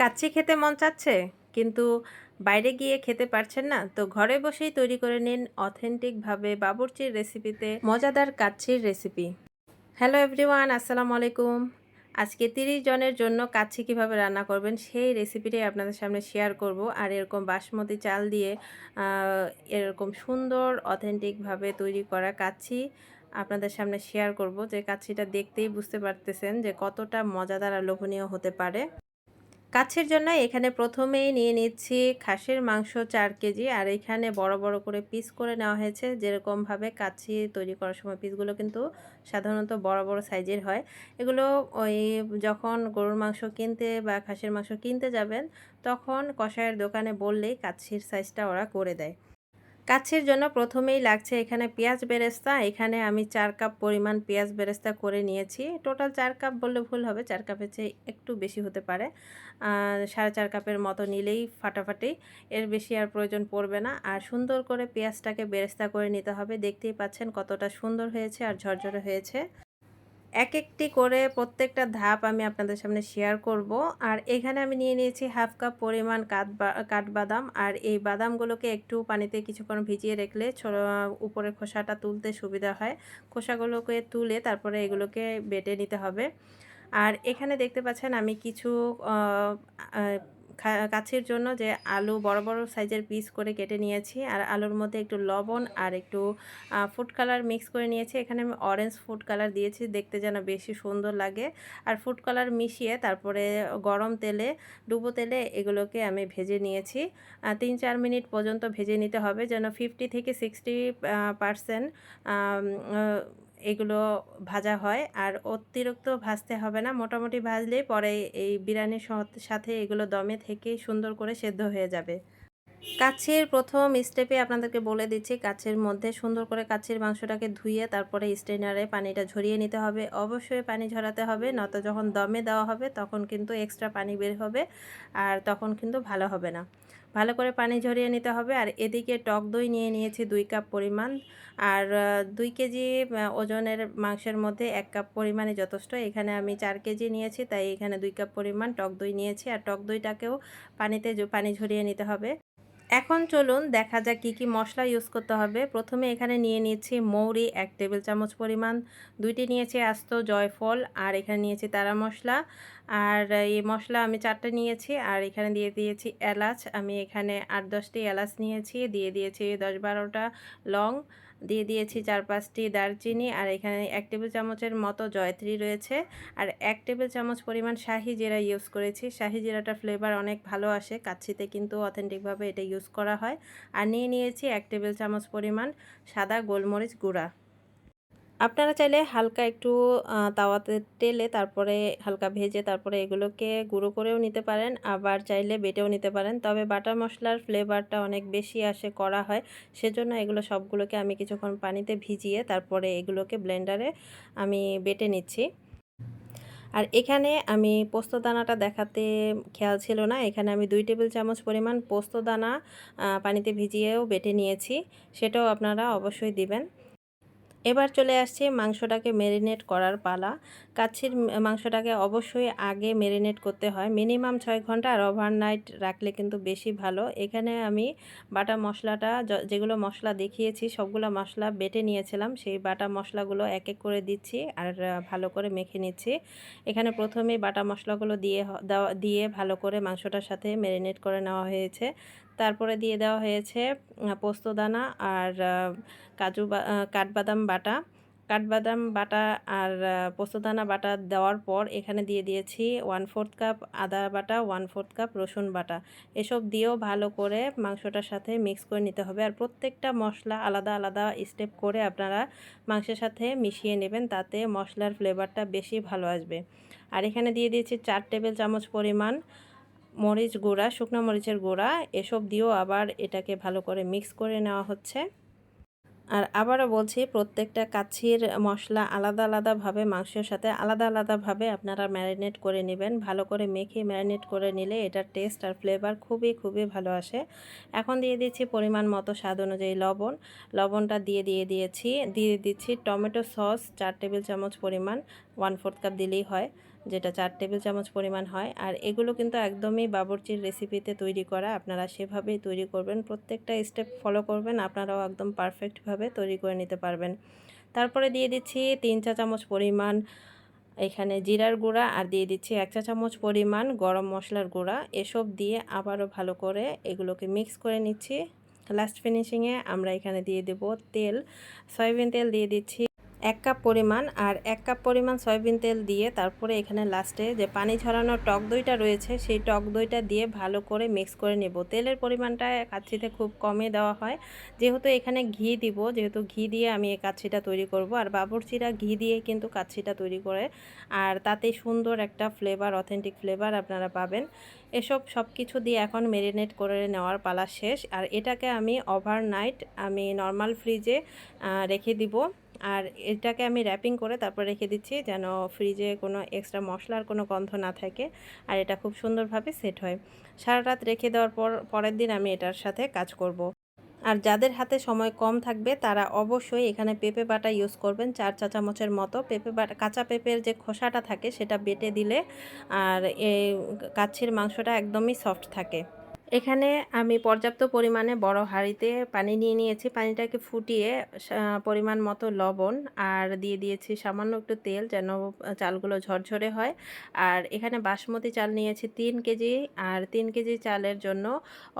কাচ্চি খেতে মন চাচ্ছে, কিন্তু বাইরে গিয়ে খেতে পারছেন না, তো ঘরে বসেই তৈরি করে নিন অথেন্টিকভাবে বাবুর্চির রেসিপিতে মজাদার কাচ্ছির রেসিপি। হ্যালো এভরিওয়ান, আসসালামু আলাইকুম। আজকে তিরিশ জনের জন্য কাচ্ছি কীভাবে রান্না করবেন সেই রেসিপিটাই আপনাদের সামনে শেয়ার করব, আর এরকম বাসমতি চাল দিয়ে এরকম সুন্দর অথেন্টিকভাবে তৈরি করা কাচ্ছি আপনাদের সামনে শেয়ার করব। যে কাচ্ছিটা দেখতেই বুঝতে পারতেছেন যে কতটা মজাদার আর লোভনীয় হতে পারে। কাছের জন্য এখানে প্রথমেই নিয়ে নিচ্ছি খাসির মাংস চার কেজি, আর এখানে বড় বড় করে পিস করে নেওয়া হয়েছে। যেরকমভাবে কাছি তৈরি করার সময় পিসগুলো কিন্তু সাধারণত বড় বড় সাইজের হয়। এগুলো ওই যখন গরুর মাংস কিনতে বা খাসির মাংস কিনতে যাবেন, তখন কষায়ের দোকানে বললেই কাছির সাইজটা ওরা করে দেয়। কাচ্ছির জন্য প্রথমেই লাগছে এখানে পেঁয়াজ বেরেস্তা, এখানে আমি চার কাপ পরিমাণ পেঁয়াজ বেরেস্তা করে নিয়েছি। টোটাল চার কাপ বললে ভুল হবে, চার কাপের চেয়ে একটু বেশি হতে পারে। সাড়ে চার কাপের মতো নিলেই ফাটাফাটি, এর বেশি আর প্রয়োজন পড়বে না। আর সুন্দর করে পেঁয়াজটাকে বেরেস্তা করে নিতে হবে। দেখতেই পাচ্ছেন কতটা সুন্দর হয়েছে আর ঝরঝরে হয়েছে। এক একটি করে প্রত্যেকটা ধাপ আমি আপনাদের সামনে শেয়ার করব। আর এখানে আমি নিয়ে নিয়েছি হাফ কাপ পরিমাণ কাঠ কাঠবাদাম আর এই বাদামগুলোকে একটু পানিতে কিছুক্ষণ ভিজিয়ে রাখলে উপরের খোসাটা তুলতে সুবিধা হয়। খোসাগুলোকে তুলে তারপরে এগুলোকে বেটে নিতে হবে। আর এখানে দেখতে পাচ্ছেন আমি কিছু কাছের জন্য যে আলু বড় বড় সাইজের পিস করে কেটে নিয়েছি। আর আলুর মধ্যে একটু লবণ আর একটু ফুড কালার মিক্স করে নিয়েছি। এখানে আমি অরেঞ্জ ফুড কালার দিয়েছি, দেখতে যেন বেশি সুন্দর লাগে। আর ফুড কালার মিশিয়ে তারপরে গরম তেলে, ডুবো তেলে এগুলোকে আমি ভেজে নিয়েছি। তিন, চার মিনিট পর্যন্ত ভেজে নিতে হবে যেন ফিফটি থেকে সিক্সটি পারসেন্ট এগুলো ভাজা হয় আর অতিরিক্ত ভাজতে হবে না। মোটামুটি ভাজলেই পরে এই বিরিয়ানির সাথে এগুলো দমে থেকে সুন্দর করে সেদ্ধ হয়ে যাবে। কাছের প্রথম স্টেপে আপনাদেরকে বলে দিচ্ছি, কাছের মধ্যে সুন্দর করে কাছের মাংসটাকে ধুয়ে তারপরে স্টেনারে পানিটা ঝরিয়ে নিতে হবে। অবশ্যই পানি ঝরাতে হবে নত যখন দমে দেওয়া হবে তখন কিন্তু এক্সট্রা পানি বের হবে আর তখন কিন্তু ভালো হবে না। ভালো করে পানি ঝরিয়ে নিতে হবে। আর এদিকে টক দই নিয়ে নিয়েছি দুই কাপ পরিমাণ। আর দুই কেজি ওজনের মাংসের মধ্যে এক কাপ পরিমাণে যথেষ্ট। এখানে আমি চার কেজি নিয়েছি, তাই এখানে দুই কাপ পরিমাণ টক দই নিয়েছি। আর টক দইটাকেও পানিতে পানি ঝরিয়ে নিতে হবে। এখন চলুন দেখা যাক কী কী মশলা ইউজ করতে হবে। প্রথমে এখানে নিয়ে নিয়েছি মৌরি, এক টেবিল চামচ পরিমাণ, দুইটি নিয়েছি আস্ত জয়ফল, আর এখানে নিয়েছি তারা মশলা। আর এই মশলা আমি চারটে নিয়েছি, আর এখানে দিয়ে দিয়েছি এলাচ। আমি এখানে আট দশটি এলাচ নিয়েছি, দিয়ে দিয়েছি দশ বারোটা লং। দিয়ে দিয়েছি চার পাঁচটি দারচিনি আর এখানে এক টেবিল চামচের মতো জয়ত্রী রয়েছে। আর এক টেবিল চামচ পরিমাণ শাহি জিরা ইউজ করেছি। শাহি জিরাটার ফ্লেভার অনেক ভালো আসে, কাচ্ছিতে কিন্তু অথেন্টিকভাবে এটা ইউজ করা হয়। আর নিয়ে নিয়েছি এক টেবিল চামচ পরিমাণ সাদা গোলমরিচ গুঁড়া। আপনারা চাইলে হালকা একটু তাওয়াতে তেলে তারপরে হালকা ভেজে তারপরে এগুলোকে গুঁড়ো করেও নিতে পারেন, আবার চাইলে বেটেও নিতে পারেন। তবে বাটার মশলার ফ্লেভারটা অনেক বেশি আসে করা হয়, সেজন্য এগুলো সবগুলোকে আমি কিছুক্ষণ পানিতে ভিজিয়ে তারপরে এগুলোকে ব্লেন্ডারে আমি বেটে নিচ্ছি। আর এখানে আমি পোস্ত দানাটা দেখাতে খেয়াল ছিল না, এখানে আমি দুই টেবিল চামচ পরিমাণ পোস্ত দানা পানিতে ভিজিয়েও বেটে নিয়েছি, সেটাও আপনারা অবশ্যই দিবেন। এবার চলে আসছে মাংসটাকে ম্যারিনেট করার পালা। কাচ্ছির মাংসটাকে অবশ্যই আগে ম্যারিনেট করতে হয়। মিনিমাম ছয় ঘণ্টা আর ওভারনাইট রাখলে কিন্তু বেশি ভালো। এখানে আমি বাটা মশলাটা যেগুলো মশলা দেখিয়েছি, সবগুলো মশলা বেটে নিয়েছিলাম। সেই বাটা মশলাগুলো এক এক করে দিচ্ছি আর ভালো করে মেখে নিচ্ছি। এখানে প্রথমে বাটা মশলাগুলো দিয়ে দিয়ে ভালো করে মাংসটার সাথে ম্যারিনেট করে নেওয়া হয়েছে। তারপরে দিয়ে দেওয়া হয়েছে পোস্তদানা আর কাজু কাঠবাদাম বাটা। কাঠবাদাম বাটা আর পোস্তদানা বাটা দেওয়ার পর এখানে দিয়ে দিয়েছি ওয়ান ফোর্থ কাপ আদা বাটা ওয়ান ফোর্থ কাপ রসুন বাটা। এসব দিয়েও ভালো করে মাংসটার সাথে মিক্স করে নিতে হবে। আর প্রত্যেকটা মশলা আলাদা আলাদা স্টেপ করে আপনারা মাংসের সাথে মিশিয়ে নেবেন, তাতে মশলার ফ্লেভারটা বেশি ভালো আসবে। আর এখানে দিয়ে দিয়েছি চার টেবিল চামচ পরিমাণ মরিচ গুঁড়া, শুকনো মরিচের গুঁড়া, এসব দিয়েও আবার এটাকে ভালো করে মিক্স করে নেওয়া হচ্ছে। আর আবারও বলছি, প্রত্যেকটা কাছির মশলা আলাদা আলাদাভাবে মাংসের সাথে আলাদা আলাদাভাবে আপনারা ম্যারিনেট করে নেবেন। ভালো করে মেখে ম্যারিনেট করে নিলে এটার টেস্ট আর ফ্লেভার খুবই খুবই ভালো আসে। এখন দিয়ে দিচ্ছি পরিমাণ মতো স্বাদ অনুযায়ী লবণ। লবণটা দিয়ে দিয়ে দিয়েছি। দিয়ে দিচ্ছি টমেটো সস, চার টেবিল চামচ পরিমাণ ওয়ান ফোর্থ কাপ দিলেই হয়। যেটা চার টেবিল চামচ পরিমাণ হয়। আর এগুলো কিন্তু একদমই বাবরচির রেসিপিতে তৈরি করা। আপনারা সেভাবেই তৈরি করবেন। প্রত্যেকটা স্টেপ ফলো করবেন। আপনারাও একদম পারফেক্টভাবে তৈরি করে নিতে পারবেন। তারপরে দিয়ে দিচ্ছি তিন চা চামচ পরিমাণ এখানে জিরার গুঁড়া আর দিয়ে দিচ্ছি এক চা চামচ পরিমাণ গরম মশলার গুঁড়া। এসব দিয়ে আবারও ভালো করে এগুলোকে মিক্স করে নিচ্ছি। লাস্ট ফিনিশিংয়ে আমরা এখানে দিয়ে দেব তেল। সয়াবিন তেল দিয়ে দিচ্ছি এক কাপ পরিমাণ আর এক কাপ পরিমাণ সয়াবিন তেল দিয়ে তারপরে এখানে লাস্টে যে পানি ঝরানো টক দইটা রয়েছে, সেই টক দইটা দিয়ে ভালো করে মিক্স করে নেব। তেলের পরিমাণটা কাচ্ছিতে খুব কমে দেওয়া হয়। যেহেতু এখানে ঘি দিব, যেহেতু ঘি দিয়ে আমি এই কাচ্ছিটা তৈরি করব। আর বাবরচিরা ঘি দিয়ে কিন্তু কাচ্ছিটা তৈরি করে। আর তাতে সুন্দর একটা ফ্লেভার অথেন্টিক ফ্লেভার আপনারা পাবেন। এসব সব কিছু দিয়ে এখন মেরিনেট করে নেওয়ার পালা শেষ। আর এটাকে আমি ওভারনাইট আমি নর্মাল ফ্রিজে রেখে দিব। আর এটাকে আমি র্যাপিং করে তারপর রেখে দিচ্ছি যেন ফ্রিজে কোনো এক্সট্রা মশলার কোনো গন্ধ না থাকে আর এটা খুব সুন্দরভাবে সেট হয়। সারা রাত রেখে দেওয়ার পর, পরের দিন আমি এটার সাথে কাজ করব। আর যাদের হাতে সময় কম থাকবে তারা অবশ্যই এখানে পেঁপে বাটা ইউজ করবেন চার চা চামচের মতো। পেঁপে বাটা, কাঁচা পেঁপের যে খোসাটা থাকে সেটা বেটে দিলে আর এই কাচ্ছির মাংসটা একদমই সফট থাকে। এখানে আমি পর্যাপ্ত পরিমাণে বড় হাঁড়িতে পানি নিয়ে নিয়েছি। পানিটাকে ফুটিয়ে পরিমাণ মতো লবণ আর দিয়ে দিয়েছি সামান্য একটু তেল যেন চালগুলো ঝরঝরে হয়। আর এখানে বাসমতি চাল নিয়েছি তিন কেজি আর তিন কেজি চালের জন্য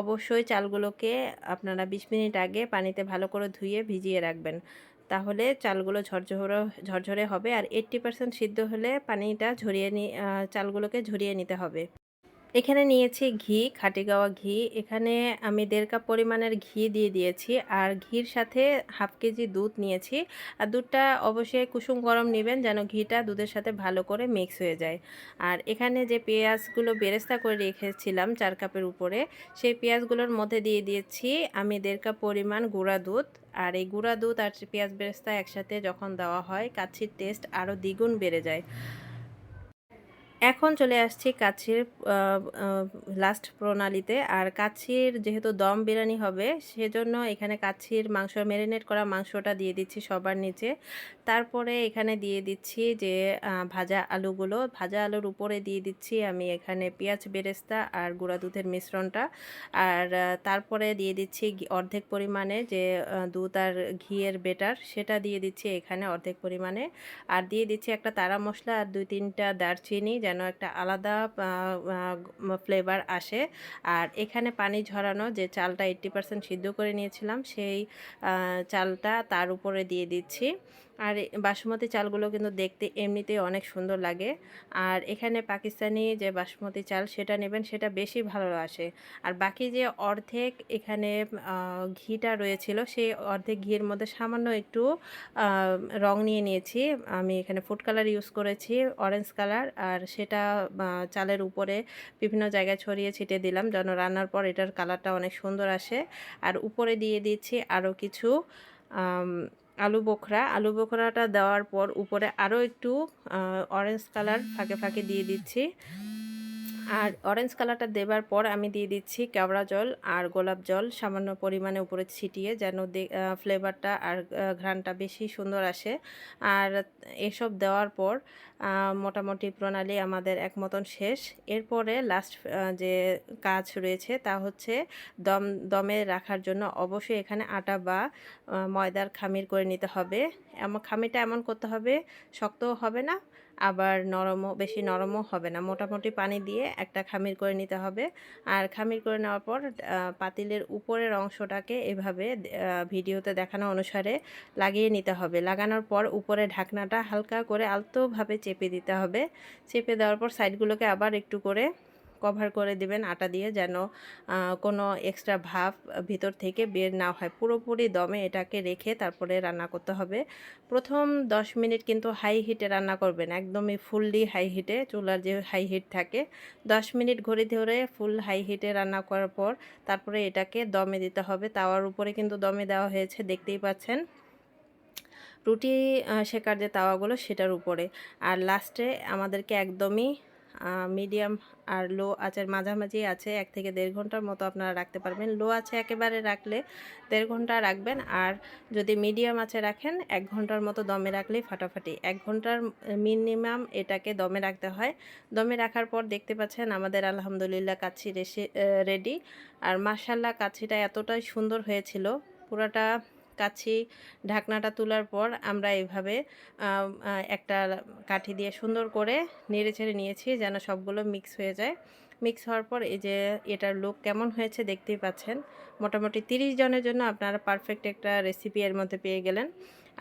অবশ্যই চালগুলোকে আপনারা বিশ মিনিট আগে পানিতে ভালো করে ধুয়ে ভিজিয়ে রাখবেন। তাহলে চালগুলো ঝরঝরে ঝরঝরে হবে আর এইট্টি পার্সেন্ট সিদ্ধ হলে পানিটা ঝরিয়ে নি চালগুলোকে ঝরিয়ে নিতে হবে। এখানে নিয়েছি ঘি, খাটি গাওয়া ঘি। এখানে আমি দেড় কাপ পরিমাণের ঘি দিয়ে দিয়েছি আর ঘির সাথে হাফ কেজি দুধ নিয়েছি। আর দুধটা অবশ্যই কুসুম গরম নেবেন যেন ঘিটা দুধের সাথে ভালো করে মিক্স হয়ে যায়। আর এখানে যে পেঁয়াজগুলো বেরেস্তা করে রেখেছিলাম চার কাপের উপরে, সেই পেঁয়াজগুলোর মধ্যে দিয়ে দিয়েছি আমি দেড় কাপ পরিমাণ গুঁড়া দুধ। আর এই গুঁড়া দুধ আর পেঁয়াজ বেরেস্তা একসাথে যখন দেওয়া হয়, কাচ্ছির টেস্ট আরও দ্বিগুণ বেড়ে যায়। এখন চলে আসছি কাছির লাস্ট প্রণালীতে। আর কাছির যেহেতু দম বিরিয়ানি হবে, সেজন্য এখানে কাছির মাংস ম্যারিনেট করা মাংসটা দিয়ে দিচ্ছি সবার নিচে। তারপরে এখানে দিয়ে দিচ্ছি যে ভাজা আলুগুলো। ভাজা আলুর উপরে দিয়ে দিচ্ছি আমি এখানে পেঁয়াজ বেরেস্তা আর গুঁড়া দুধের মিশ্রণটা। আর তারপরে দিয়ে দিচ্ছি অর্ধেক পরিমাণে যে দুধ আর ঘিয়ের বেটার সেটা দিয়ে দিচ্ছি এখানে অর্ধেক পরিমাণে। আর দিয়ে দিচ্ছি একটা তারা মশলা আর দুই তিনটা দারচিনি যেন একটা আলাদা ফ্লেভার আসে। আর এখানে পানি ঝরানো যে চালটা এইট্টি পার্সেন্ট সিদ্ধ করে নিয়েছিলাম, সেই চালটা তার উপরে দিয়ে দিচ্ছি। আর বাসমতি চালগুলো কিন্তু দেখতে এমনিতেই অনেক সুন্দর লাগে। আর এখানে পাকিস্তানি যে বাসমতি চাল সেটা নেবেন, সেটা বেশি ভালো আসে। আর বাকি যে অর্ধেক এখানে ঘিটা রয়েছিল, সেই অর্ধেক ঘিয়ের মধ্যে সামান্য একটু রং নিয়ে নিয়েছি। আমি এখানে ফুড কালার ইউজ করেছি অরেঞ্জ কালার আর সেটা চালের উপরে বিভিন্ন জায়গায় ছড়িয়ে ছিটে দিলাম যেন রান্নার পর এটার কালারটা অনেক সুন্দর আসে। আর উপরে দিয়ে দিচ্ছি আরও কিছু আলু বোখরা। আলু বোখরাটা দেওয়ার পর উপরে আরও একটু অরেঞ্জ কালার ফাঁকে ফাঁকে দিয়ে দিচ্ছি। আর অরেঞ্জ কালারটা দেবার পর আমি দিয়ে দিচ্ছি কেওড়া জল আর গোলাপ জল। সামান্য পরিমাণে উপরে ছিটিয়ে যেন ফ্লেভারটা আর ঘ্রাণটা বেশি সুন্দর আসে। আর এসব দেওয়ার পর মোটামুটি প্রণালী আমাদের এক মতন শেষ। এরপরে লাস্ট যে কাজ রয়েছে তা হচ্ছে দম, দমে রাখার জন্য অবশ্যই এখানে আটা বা ময়দার খামির করে নিতে হবে। এমন, খামিরটা এমন করতে হবে, শক্তও হবে না আবার নরমও, বেশি নরমও হবে না। মোটামুটি পানি দিয়ে একটা খামির করে নিতে হবে। আর খামির করে নেওয়ার পর পাতিলের উপরের অংশটাকে এভাবে ভিডিওতে দেখানো অনুসারে লাগিয়ে নিতে হবে। লাগানোর পর উপরে ঢাকনাটা হালকা করে আলতোভাবে চেপে দিতে হবে। চেপে দেওয়ার পর সাইডগুলোকে আবার একটু করে কভার করে দিবেন আটা দিয়ে যেন কোনো এক্সট্রা ভাব ভিতর থেকে বের না হয়। পুরোপুরি দমে এটাকে রেখে তারপরে রান্না করতে হবে। প্রথম 10 মিনিট কিন্তু হাই হিটে রান্না করবেন, একদমই ফুললি হাই হিটে চুলার যে হাই হিট থাকে 10 মিনিট ঘড়ি ধরে ফুল হাই হিটে রান্না করার পর তারপরে এটাকে দমে দিতে হবে। তাওয়ার উপরে কিন্তু দমে দেওয়া হয়েছে, দেখতেই পাচ্ছেন। রুটি শেখার যে তাওয়াগুলো সেটার উপরে। আর লাস্টে আমাদেরকে একদমই মিডিয়াম আর লো আঁচের মাঝামাঝি আছে। এক থেকে দেড় ঘণ্টার মতো আপনারা রাখতে পারবেন। লো আছে একেবারে রাখলে দেড় ঘণ্টা রাখবেন আর যদি মিডিয়াম আছে রাখেন, এক ঘণ্টার মতো দমে রাখলেই ফাটাফাটি। এক ঘণ্টার মিনিমাম এটাকে দমে রাখতে হয়। দমে রাখার পর দেখতে পাচ্ছেন আমাদের আলহামদুলিল্লাহ রেসি রেডি আর মার্শাল্লাহ কাচ্ছিটা এতটাই সুন্দর হয়েছিল। পুরোটা কাচ্ছি ঢাকনাটা তোলার পর আমরা আহ, একটা কাঠি দিয়ে সুন্দর করে নেড়ে ছেড়ে নিয়েছি যেন সবগুলো মিক্স হয়ে যায়। মিক্স হওয়ার পর এই যে এটার লুক কেমন হয়েছে দেখতেই পাচ্ছেন। মোটামুটি তিরিশ জনের জন্য আপনারা পারফেক্ট একটা রেসিপি এর মধ্যে পেয়ে গেলেন।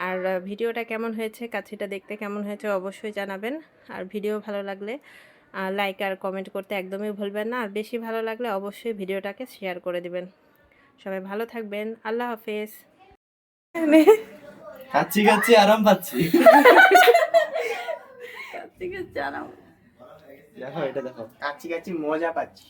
আর ভিডিওটা কেমন হয়েছে কাছিটা দেখতে কেমন হয়েছে অবশ্যই জানাবেন। আর ভিডিও ভালো লাগলে লাইক আর কমেন্ট করতে একদমই ভুলবেন না। আর বেশি ভালো লাগলে অবশ্যই ভিডিওটাকে শেয়ার করে দিবেন। সবাই ভালো থাকবেন। আল্লাহ হাফেজ। খাচ্ছি কাচ্ছি আরাম পাচ্ছি। কাচ্ছি আছে আরাম। দেখো এটা দেখো। কাচ্ছি কাচ্ছি মজা পাচ্ছি।